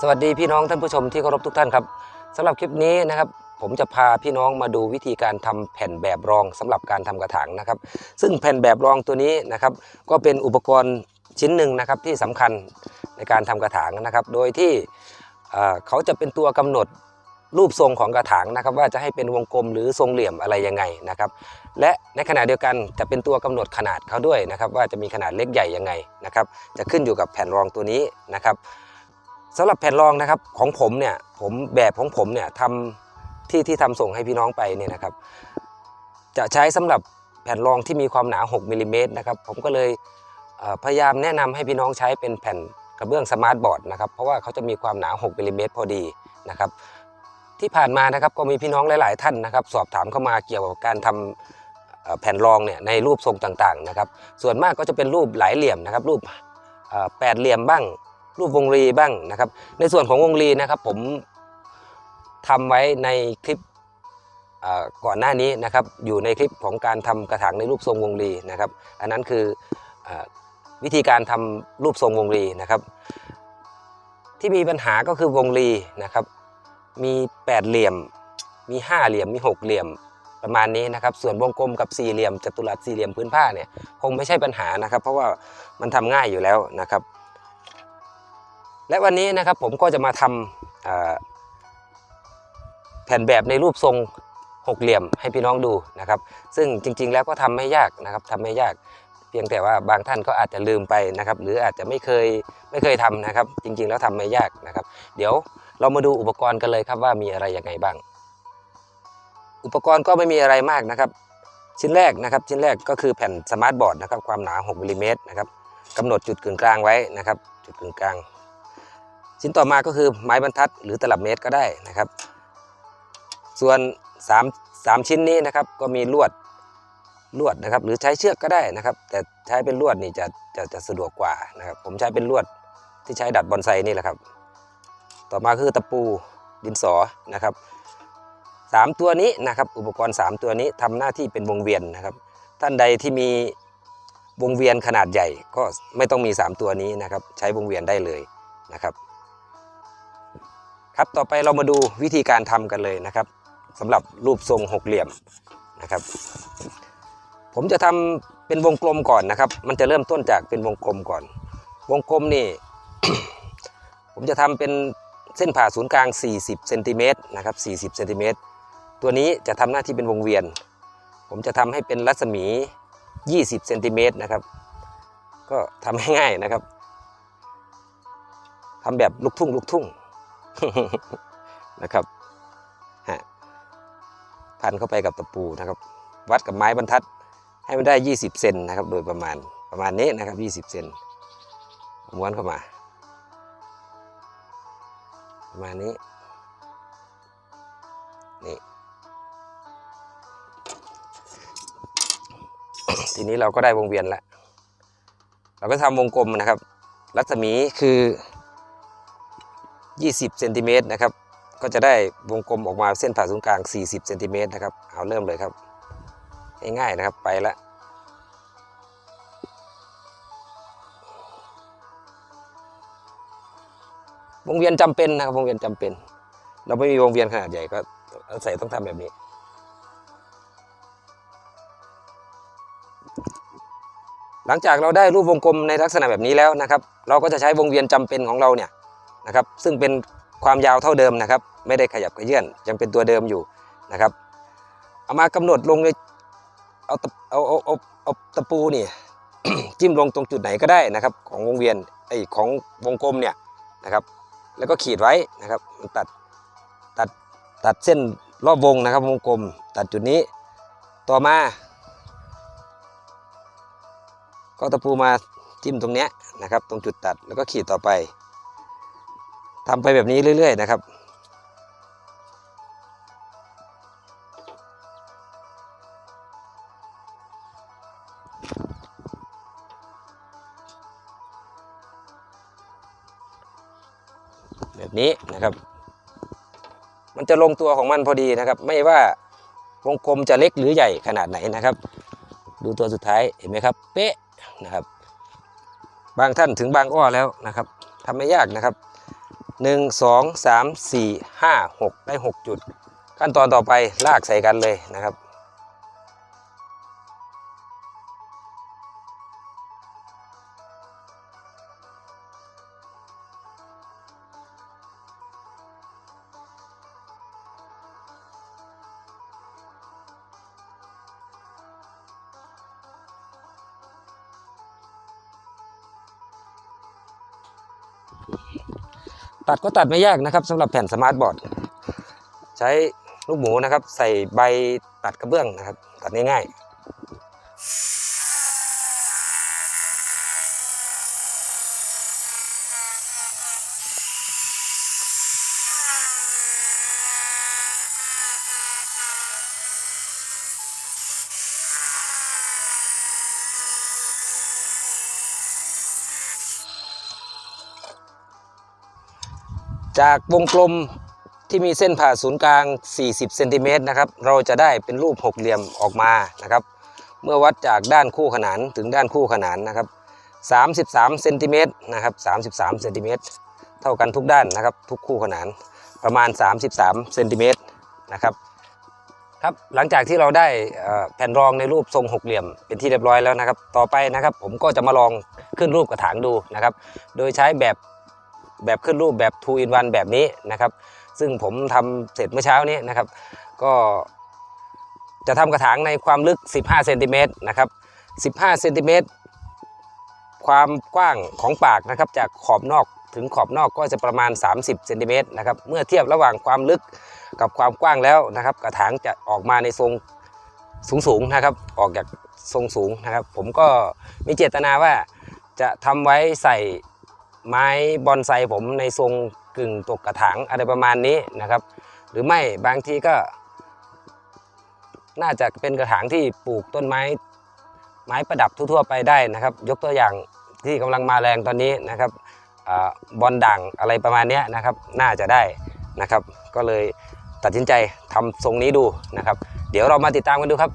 สวัสดีพี่น้องท่านผู้ชมที่เคารพทุกท่านครับสำหรับคลิปนี้นะครับ ผมจะพาพี่น้องมาดูวิธีการทำแผ่นแบบรองสำหรับการทำกระถางนะครับ ซึ่งแผ่นแบบรองตัวนี้นะครับ ก็เป็นอุปกรณ์ชิ้นหนึ่งนะครับที่สำคัญในการทำกระถางนะครับ โดยที่เขาจะเป็นตัวกำหนดรูปทรงของกระถางนะครับ ว่าจะให้เป็นวงกลมหรือทรงเหลี่ยมอะไรยังไงนะครับ และในขณะเดียวกันจะเป็นตัวกำหนดขนาดเขาด้วยนะครับ ว่าจะมีขนาดเล็กใหญ่ยังไงนะครับ จะขึ้นอยู่กับแผ่นรองตัวนี้นะครับ สำหรับแผ่นรองนะครับของผมเนี่ยผมแบบของผมเนี่ยทำที่ที่ทำส่งให้พี่น้องไปเนี่ยนะครับ จะใช้สำหรับแผ่นรองที่มีความหนา 6มิลลิเมตรนะครับผมก็เลยเพยายามแนะนำให้พี่น้องใช้เป็นแผ่นกระเบื้องสมาร์ทบอร์ดนะครับเพราะว่าเขาจะมีความหนา 6มิลลิเมตรพอดีนะครับที่ผ่านมานะครับก็มีพี่น้องหลาย ๆ ท่านนะครับ สอบถามเข้ามาเกี่ยวกับการทำเอ่อแผ่นรองเนี่ยในรูปทรงต่าง ๆ นะครับ ส่วนมากก็จะเป็นรูปหลายเหลี่ยมนะครับ รูปแปดเหลี่ยมบ้าง รูปวงรีบ้างนะครับ ในส่วนของวงรีนะครับ ผมทำไว้ในคลิปก่อนหน้านี้นะครับ อยู่ในคลิปของการทำกระถางในรูปทรงวงรีนะครับ อันนั้นคือออวิธีการทำรูปทรงวงรีนะครับ ที่มีปัญหาก็คือวงรีนะครับ มีแปดเหลี่ยม มีห้าเหลี่ยมมีหกเหลี่ยมประมาณนี้นะครับ ส่วนวงกลมกับสี่เหลี่ยมจัตุรัสสี่เหลี่ยมพื้นผ้าเนี่ยคงไม่ใช่ปัญหานะครับ เพราะว่ามันทำง่ายอยู่แล้วนะครับ และวันนี้นะครับผมก็จะมาทำแผ่นแบบในรูปทรงหกเหลี่ยมให้พี่น้องดูนะครับ ซึ่งจริง ๆ แล้วก็ทำไม่ยากนะครับทำไม่ยาก เพียงแต่ว่าบางท่านก็อาจจะลืมไปนะครับ หรืออาจจะไม่เคยไม่เคยทำนะครับ จริง ๆ แล้วทำไม่ยากนะครับ เดี๋ยวเรามาดูอุปกรณ์กันเลยครับว่ามีอะไรยังไงบ้าง อุปกรณ์ก็ไม่มีอะไรมากนะครับ ชิ้นแรกนะครับ ชิ้นแรกก็คือแผ่นสมาร์ทบอร์ดนะครับ ความหนา6มิลลิเมตรนะครับกำหนดจุดกึ่งกลางไว้นะครับ จุดกึ่งกลาง ชิ้นต่อมาก็คือไม้บรรทัด หรือตลับเมตรก็ได้นะครับ ส่วน 3 3 ชิ้นนี้นะครับก็มีลวดลวดนะครับ หรือใช้เชือกก็ได้นะครับ แต่ใช้เป็นลวดนี่จะจะจะสะดวกกว่านะครับ ผมใช้เป็นลวดที่ใช้ดัดบอนไซนี่แหละครับ ต่อมาคือตะปูดินสอนะครับสามตัวนี้นะครับอุปกรณ์ 3 ตัวนี้ทำหน้าที่เป็นวงเวียนนะครับ ท่านใดที่มีวงเวียนขนาดใหญ่ก็ไม่ต้องมี 3 ตัวนี้นะครับ ใช้วงเวียนได้เลยนะครับ ครับต่อไปเรามาดูวิธีการทำกันเลยนะครับสำหรับรูปทรงหกเหลี่ยมนะครับ ผมจะทำเป็นวงกลมก่อนนะครับ มันจะเริ่มต้นจากเป็นวงกลมก่อน วงกลมนี่ ผมจะทำเป็นเส้นผ่าศูนย์กลาง 40เซนติเมตรนะครับ40เซนติเมตรตัวนี้จะทำหน้าที่เป็นวงเวียน ผมจะทำให้เป็นรัศมี 20เซนติเมตรนะครับ ก็ทำให้ง่ายนะครับทำแบบลูกทุ่งลูกทุ่ง นะครับฮะพันเข้าไปกับตะปูนะครับ วัดกับไม้บรรทัดให้มันได้ 20 เซนนะครับ โดยประมาณประมาณนี้นะครับ 20 เซนม้วนเข้ามาประมาณนี้นี่ทีนี้เราก็ได้วงเวียนแล้ว เราก็ทำวงกลมนะครับ รัศมีคือ 20เซนติเมตรนะครับก็จะได้วงกลมออกมาเส้นผ่าศูนย์กลาง 40เซนติเมตรนะครับเอาเริ่มเลยครับ ง่ายๆนะครับไปละวงเวียนจำเป็นนะครับวงเวียนจำเป็น เราไม่มีวงเวียนขนาดใหญ่ก็อาศัยต้องทำแบบนี้ หลังจากเราได้รูปวงกลมในลักษณะแบบนี้แล้วนะครับ เราก็จะใช้วงเวียนจำเป็นของเราเนี่ย นะครับซึ่งเป็นความยาวเท่าเดิมนะครับ ไม่ได้ขยับขยื่นยังเป็นตัวเดิมอยู่นะครับ เอามากำหนดลงในเอาตะเอาเอาเอาเอาตะปูนี่จิ้มลงตรงจุดไหนก็ได้นะครับ ของวงเวียนไอของวงกลมเนี่ยนะครับ แล้วก็ขีดไว้นะครับมันตัดตัดตัดเส้นรอบวงนะครับวงกลมตัดจุดนี้ต่อมา ก็ตะปูมาจิ้มตรงเนี้ยนะครับ ตรงจุดตัดแล้วก็ขีดต่อไป ทำไปแบบนี้เรื่อย ๆ นะครับ แบบนี้นะครับ มันจะลงตัวของมันพอดีนะครับ ไม่ว่าวงกลมจะเล็กหรือใหญ่ขนาดไหนนะครับ ดูตัวสุดท้ายเห็นไหมครับ เป๊ะนะครับ บางท่านถึงบางอ้อแล้วนะครับทำไม่ยากนะครับ หนึ่งสองสามสี่ห้าหกได้หกจุด ขั้นตอนต่อไปลากใส่กันเลยนะครับ ตัดก็ตัดไม่ยากนะครับสำหรับแผ่นสมาร์ทบอร์ด ใช้ลูกหมูนะครับ ใส่ใบตัดกระเบื้องนะครับ ตัดง่ายๆ จากวงกลมที่มีเส้นผ่าศูนย์กลาง 40 เซนติเมตรนะครับ เราจะได้เป็นรูปหกเหลี่ยมออกมานะครับ เมื่อวัดจากด้านคู่ขนานถึงด้านคู่ขนานนะครับ 33 เซนติเมตรนะครับ 33 เซนติเมตรเท่ากันทุกด้านนะครับ ทุกคู่ขนานประมาณ 33 เซนติเมตรนะครับ ครับ หลังจากที่เราได้แผ่นรองในรูปทรงหกเหลี่ยมเป็นที่เรียบร้อยแล้วนะครับ ต่อไปนะครับ ผมก็จะมาลองขึ้นรูปกระถางดูนะครับ โดยใช้แบบ แบบขึ้นรูปแบบ 2 in 1 แบบนี้นะครับ ซึ่งผมทำเสร็จเมื่อเช้านี้นะครับ ก็จะทำกระถางในความลึก 15เซนติเมตรนะครับ15เซนติเมตรความกว้างของปากนะครับจากขอบนอกถึงขอบนอกก็จะประมาณ 30เซนติเมตรนะครับเมื่อเทียบระหว่างความลึกกับความกว้างแล้วนะครับ กระถางจะออกมาในทรงสูงๆนะครับ ออกจากทรงสูงนะครับ ผมก็มีเจตนาว่าจะทำไว้ใส่ ไม้บอนไซผมในทรงกึ่งตกกระถางอะไรประมาณนี้นะครับ หรือไม่บางทีก็ น่าจะเป็นกระถางที่ปลูกต้นไม้ ไม้ประดับทั่วๆไปได้นะครับ ยกตัวอย่างที่กำลังมาแรงตอนนี้นะครับอบอลด่างอะไรประมาณนี้นะครับ น่าจะได้นะครับ ก็เลยตัดสินใจทำทรงนี้ดูนะครับ เดี๋ยวเรามาติดตามกันดูครับ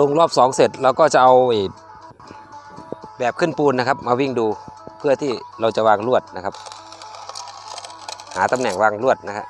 ลงรอบสองเสร็จเราก็จะเอาแบบขึ้นปูนนะครับ มาวิ่งดูเพื่อที่เราจะวางลวดนะครับ หาตำแหน่งวางลวดนะฮะ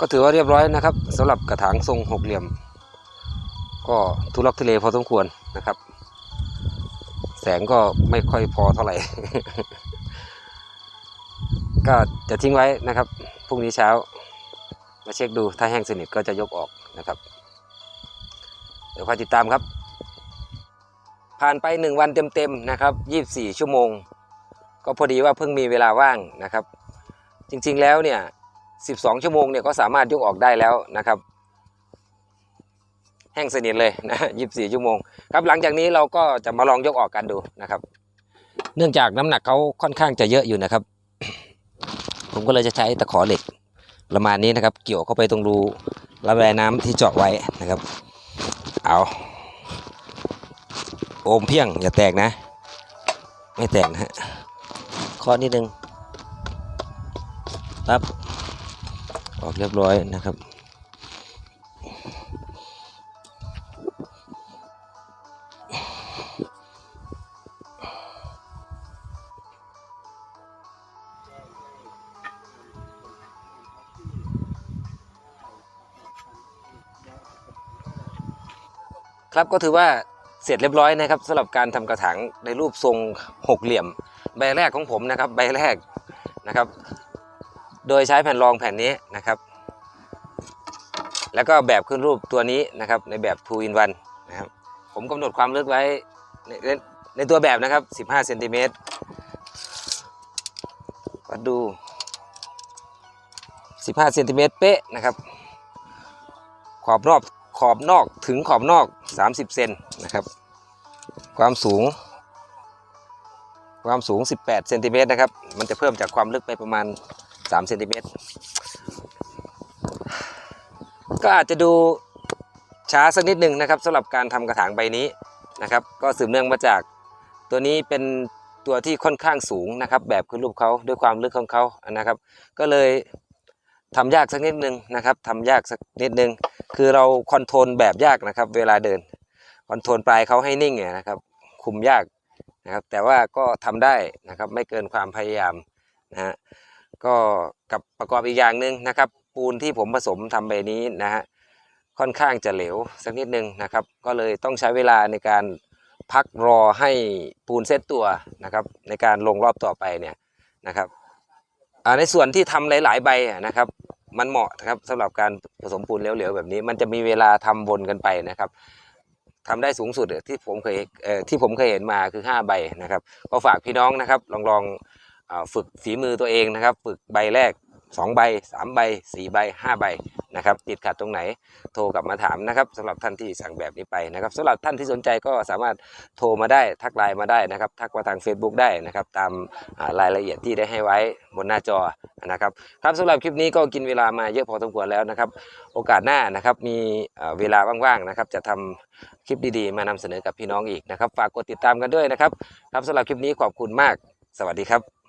ก็ถือว่าเรียบร้อยนะครับสำหรับกระถางทรงหกเหลี่ยม ก็ทุลักทุเลพอสมควรนะครับ แสงก็ไม่ค่อยพอเท่าไหร่ ก็จะทิ้งไว้นะครับพรุ่งนี้เช้า มาเช็คดูถ้าแห้งสนิทก็จะยกออกนะครับ เดี๋ยวคอยติดตามครับ ผ่านไปหนึ่งวันเต็มๆนะครับยี่สี่ชั่วโมง ก็พอดีว่าเพิ่งมีเวลาว่างนะครับ จริงๆแล้วเนี่ยสิบสองชั่วโมงเนี่ยก็สามารถยกออกได้แล้วนะครับ แห้งสนิทเลยนะยี่สี่ชั่วโมงครับหลังจากนี้เราก็จะมาลองยกออกกันดูนะครับ เนื่องจากน้ำหนักเขาค่อนข้างจะเยอะอยู่นะครับ ผมก็เลยจะใช้ตะขอเหล็กประมาณนี้นะครับ เกี่ยวเข้าไปตรงรูระบายน้ำที่เจาะไว้นะครับ เอา โอมเพียงอย่าแตกนะ ไม่แตกนะฮะเคอนิดนึงปั๊บออกเรียบร้อยนะครับ ครับก็ถือว่า เสร็จเรียบร้อยนะครับสำหรับการทำกระถางในรูปทรงหกเหลี่ยม ใบแรกของผมนะครับ ใบแรกนะครับ โดยใช้แผ่นรองแผ่นนี้นะครับ แล้วก็แบบขึ้นรูปตัวนี้นะครับ ในแบบ 2 in 1นะครับ ผมกำหนดความลึกไว้ในในในตัวแบบนะครับ 15เซนติเมตรวัดดู 15เซนติเมตรเป๊ะนะครับ ขอบรอบ ขอบนอกถึงขอบนอก 30 เซนนะครับ ความสูง ความสูง 18 เซนติเมตรนะครับ มันจะเพิ่มจากความลึกไปประมาณ 3 เซนติเมตร ก็อาจจะดูช้าสักนิดหนึ่งนะครับสำหรับการทำกระถางใบนี้นะครับ ก็สืบเนื่องมาจากตัวนี้เป็นตัวที่ค่อนข้างสูงนะครับ แบบคือรูปเขาด้วยความลึกของเขานะครับ ก็เลย ทำยากสักนิดหนึ่งนะครับทำยากสักนิดหนึ่งคือเราคอนโทรลแบบยากนะครับ เวลาเดินคอนโทรลปลายเขาให้นิ่งเนี่ยนะครับ คุมยากนะครับแต่ว่าก็ทำได้นะครับไม่เกินความพยายามนะฮะก็กับประกอบอีกอย่างหนึ่งนะครับ ปูนที่ผมผสมทำใบนี้นะฮะค่อนข้างจะเหลวสักนิดหนึ่งนะครับ ก็เลยต้องใช้เวลาในการพักรอให้ปูนเซตตัวนะครับ ในการลงรอบต่อไปเนี่ยนะครับ ในส่วนที่ทำหลาย ๆ ใบนะครับ มันเหมาะนะครับสำหรับการผสมปูนเหลวๆแบบนี้ มันจะมีเวลาทำวนกันไปนะครับทำได้สูงสุดที่ผมเคยเที่ผมเคยเห็นมาคือ 5 ใบนะครับ ก็ฝากพี่น้องนะครับ ลองลองฝึกฝีมือตัวเองนะครับ ฝึกใบแรก 2 ใบ 3 ใบ 4 ใบ 5 ใบนะครับติดขัดตรงไหนโทรกลับมาถามนะครับสำหรับท่านที่สั่งแบบนี้ไปนะครับสำหรับท่านที่สนใจก็สามารถโทรมาได้ทักไลน์มาได้นะครับทักมาทาง Facebook ได้นะครับตามรายละเอียดที่ได้ให้ไว้บนหน้าจอนะครับครับสำหรับคลิปนี้ก็กินเวลามาเยอะพอสมควรแล้วนะครับโอกาสหน้านะครับมีเอ่อเวลาว่างๆนะครับจะทำคลิปดีๆ มานำเสนอกับพี่น้องอีกนะครับฝากกดติดตามกันด้วยนะครับครับสำหรับคลิปนี้ขอบคุณมาก สวัสดีครับ